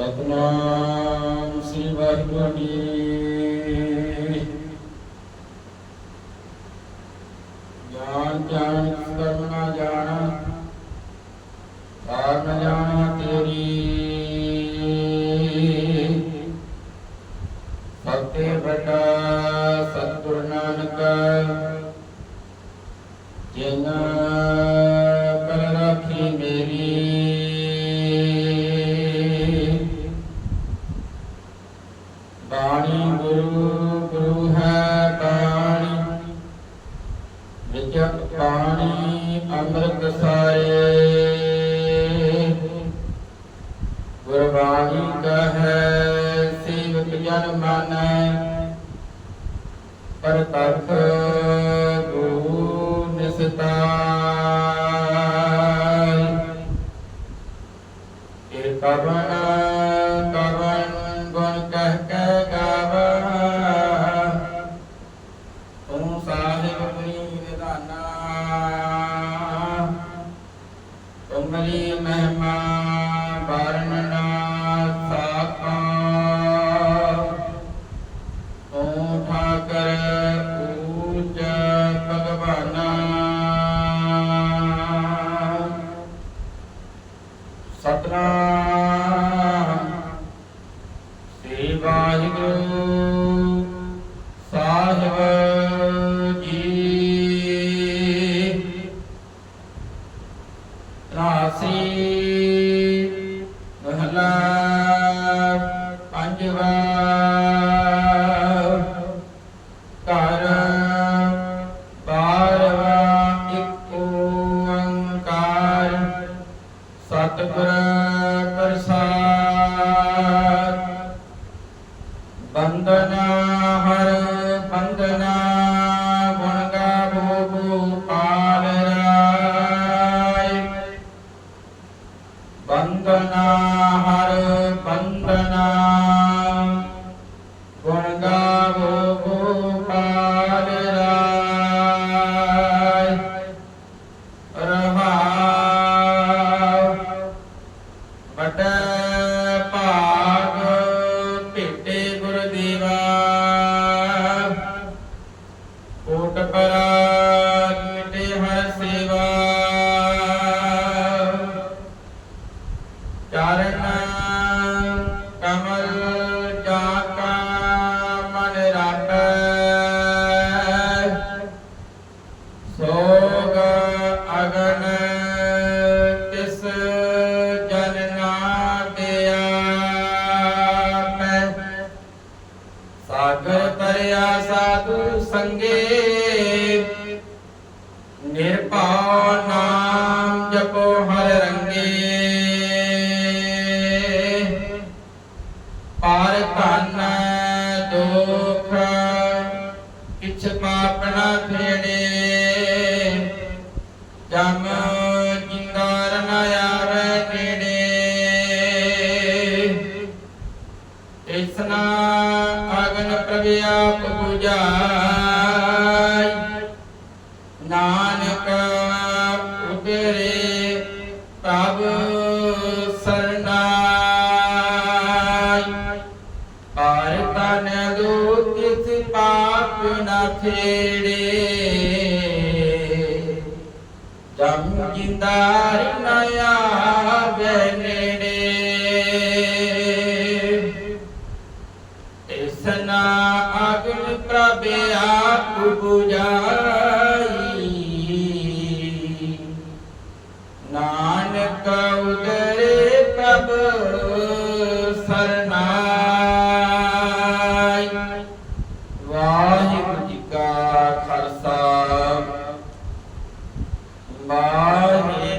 ਸਤਨਾਮ ਸ੍ਰੀ ਵਾਹਿਗੁਰੂ ਜੀ ਜਾਣ ਜਾਣ ਕਰਮ ਨਾ ਜਾਣਾ ਆਪ ਨ ਜਾਣਾ ਤੇਰੀ। ਸਤੇ ਬਟਾ, ਸਤਿਗੁਰ ਨਾਨਕ ਪਾਣੀ ਅੰਮ੍ਰਿਤ ਸਾਰੇ ਗੁਰਬਾਣੀ ਕਹੈ ਸੇਵਕ ਜਨ ਮਾਨੈ ਪਰਤਖ ਗੁਰੂ ਨਿਸਤਾਈ ਇਹ ਕਵਨ ਬੰਦਨਾ ਹਰ ਬੰਦਨਾ ਗੁਣ ਗਾਵੋ ਗੋਪਾਲ ਰਾਏ ਬੰਦਨਾ ਹਰ ਚਰਨ ਕਮਲ ਜਾਕਾ ਮਨ ਰਾਪੈ ਸੋਗ ਅਗਨ ਤਿਸ ਜਨ ਨਾ ਦਿਆਪੈ ਸਾਗਰ ਤਰਿਆ ਸਾਧੂ ਸੰਗੇ ਨਿਰਭਉ ਨਾਮ ਕਿਛ ਪਾਪ ਨਾ ਜਮ ਜਿੰਦਾਰ ਨ ਆਵੇ ਨੇੜੇ ਇਸਨਾ ਅਗਨ ਪ੍ਰਭ ਆਪ ਨਾਨਕ ਪਰ ਤਨ ਦੋ ਤਿਸ ਪਾਪ ਨਾ ਫੇੜੇ ਜਮ ਜਿੰਦਾਰ ਨ ਆਵੇ ਨੇੜੇ। ਇਸਨਾ ਅਗਨ ਪ੍ਰਭ ਆਪ 부 ਜੀ ਕਾ ਖਾਲਸਾ ਵਾਹਿਗੁਰੂ